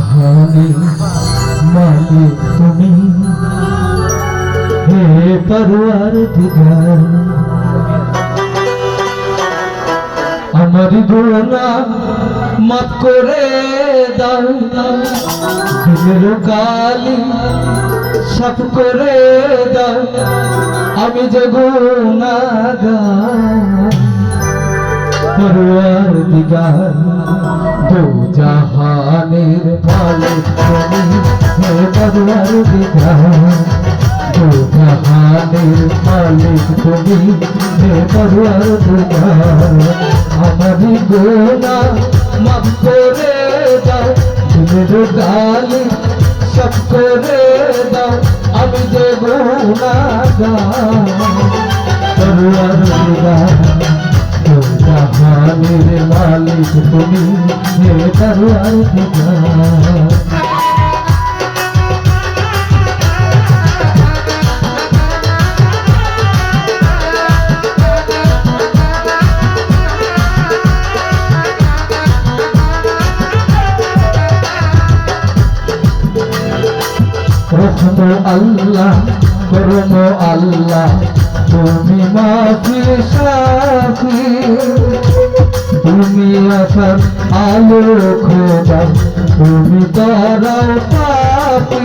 জাহানে মালিক তুমি। হে পরওয়ার দিগার। আমার গোনা মাফ করে দাও। দিলের কালি সাফ করে দাও। আমি যে গুনাগার। পরওয়ার দিগার দু জাহানের মালিক তুমি হে পরওয়ার দিগার দু জাহানের মালিক তুমি হে পরওয়ার দিগার আমার গোনা মাফ করে দাও দিলের গালি সব করে দাও আমি যে গুনাগার পরওয়ার দিগার জাহানের মালিক তুমি হে তরুয়ার দিগার রহম আল্লাহ করম আল্লাহ তুমি মাফি সাফি তুমি আসার আলো খোদা তুমি তারাও পাপি।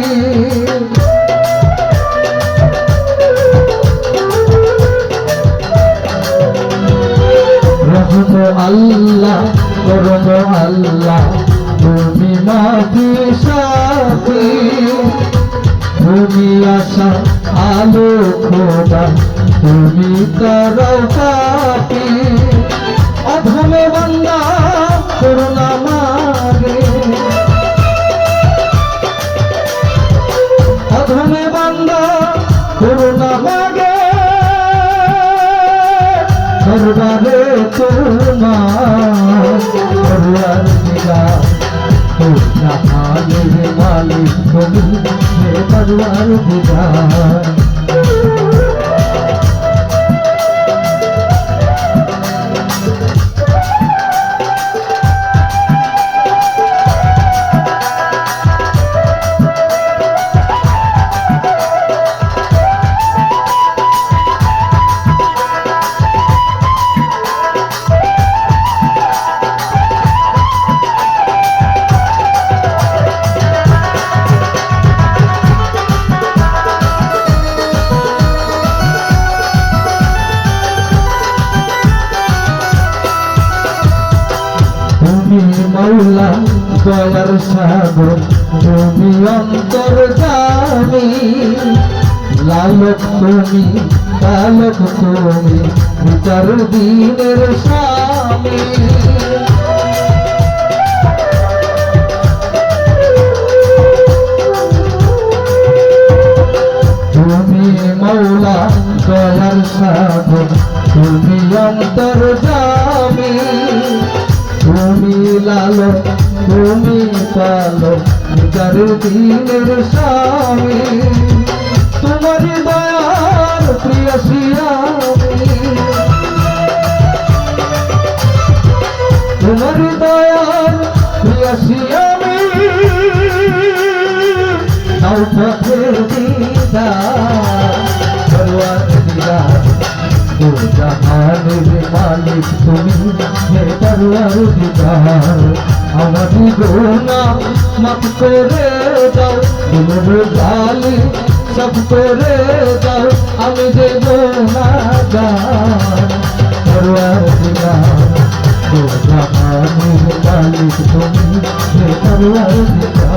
রহম আল্লাহ, করম আল্লাহ, তুমি মাফি সাফি তুমি আলো খোদা তুমি করো পাপি। অধমে বন্দা করুণা মাগে অধমে বন্দা করুণা মাগে দরবারে তোমার দরবার দিলা তো জাহানের মালিক তুমি হে দরবার দিলা তুমি মৌলা দয়ার সাগর, তুমি অন্তর জানি লালক তুমি কালক তুমি, বিচার দিনের স্বামী। তুমি মৌলা দয়ার সাগর, তুমি অন্তর জামি লালো তুমি কালো চার দিনের স্বামী। তোমার দয়ার প্রিয় তোমার দয়ার প্রিয় শিয়ামি তাও পথের দিদা তুমি হে পরওয়ার দিদা আমার গোনা মাফ করে দাও দিলের গালি সব করে দাও আমি যে গোনাগার পরওয়ার দিদা ও জাহানের মালিক তুমি হে পরওয়ার দিদা